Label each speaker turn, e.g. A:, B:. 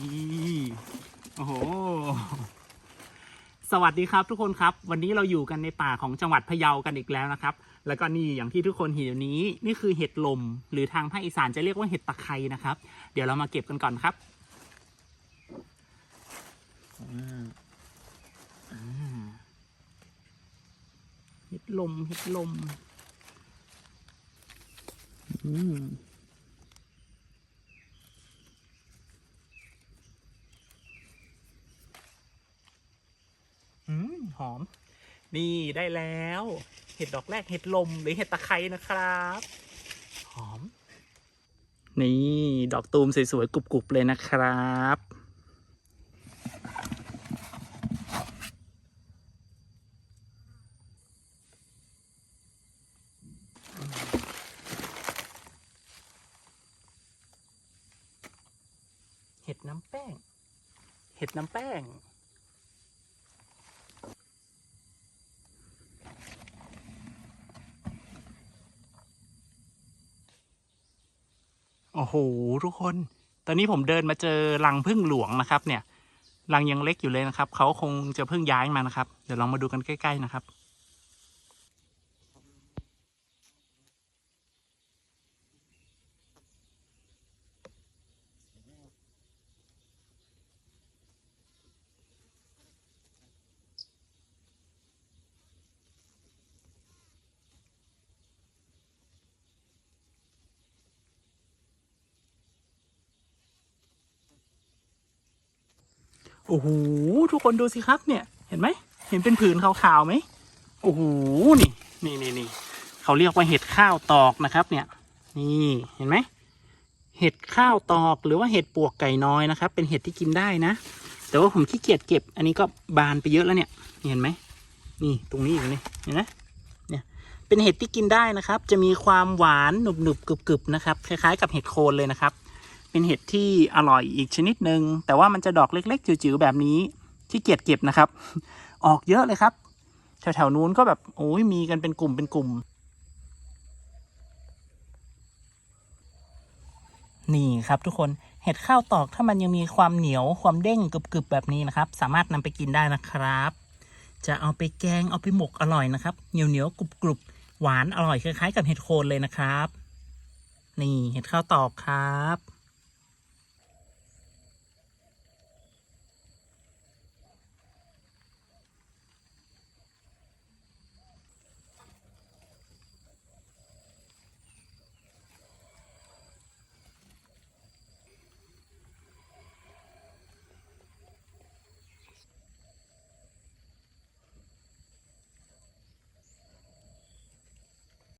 A: นี่โอ้โห สวัสดีครับทุกคนครับ วันนี้เราอยู่กันในป่าของจังหวัดพะเยากันอีกแล้วนะครับ แล้วก็นี่อย่างที่ทุกคนเห็นอยู่นี้ นี่คือเห็ดลม หรือทางภาคอีสานจะเรียกว่าเห็ดตะไคร้นะครับ เดี๋ยวเรามาเก็บกันก่อนครับเห็ดลมเห็ดลม อืม หอม นี่ได้แล้ว เห็ดดอกแรกเห็ดลมหรือเห็ดตะไคร้นะครับ หอม นี่ดอกตูมสวยๆกรุบๆเลยนะครับเห็ดน้ำแป้ง เห็ดน้ำแป้ง อ้โหทุกคน ตอนนี้ผมเดินมาเจอรังพึ่งหลวงนะครับ เนี่ยรังยังเล็กอยู่เลยนะครับ เขาคงจะเพิ่งย้ายมานะครับ เดี๋ยวลองมาดูกันใกล้ ๆ นะครับ โอ้โหทุกคนดูสิครับเนี่ยเห็นไหมเห็นเป็นผืนขาวๆไหมโอ้โหนี่นี่นี่นี่เขาเรียกว่าเห็ดข้าวตอกนะครับ เนี่ย นี่เห็นไหมเห็ดข้าวตอกหรือว่าเห็ดปวกไก่น้อยนะครับ เป็นเห็ดที่กินได้นะ แต่ว่าผมขี้เกียจเก็บ อันนี้ก็บานไปเยอะแล้วเนี่ยเห็นไหมนี่ตรงนี้อีกนี่เห็นไหมเนี่ยเป็นเห็ดที่กินได้นะครับ จะมีความหวานหนุบหนุบๆกรึบกรึบๆนะครับ คล้ายๆ กับเห็ดโคนเลยนะครับ เป็นเห็ดที่อร่อยอีกชนิดหนึ่งแต่ว่ามันจะดอกเล็กๆ จิ๋วๆแบบนี้ที่เกียจเก็บนะครับ ออกเยอะเลยครับแถวๆนู้นก็แบบโอ้ยมีกันเป็นกลุ่มเป็นกลุ่ม นี่ครับทุกคนเห็ดข้าวตอกถ้ามันยังมีความเหนียวความเด้งกรึบๆแบบนี้นะครับ สามารถนำไปกินได้นะครับ จะเอาไปแกงเอาไปหมกอร่อยนะครับเหนียวเหนียวๆกรุบๆหวานอร่อยคล้ายๆกับเห็ดโคนเลยนะครับ นี่เห็ดข้าวตอกครับ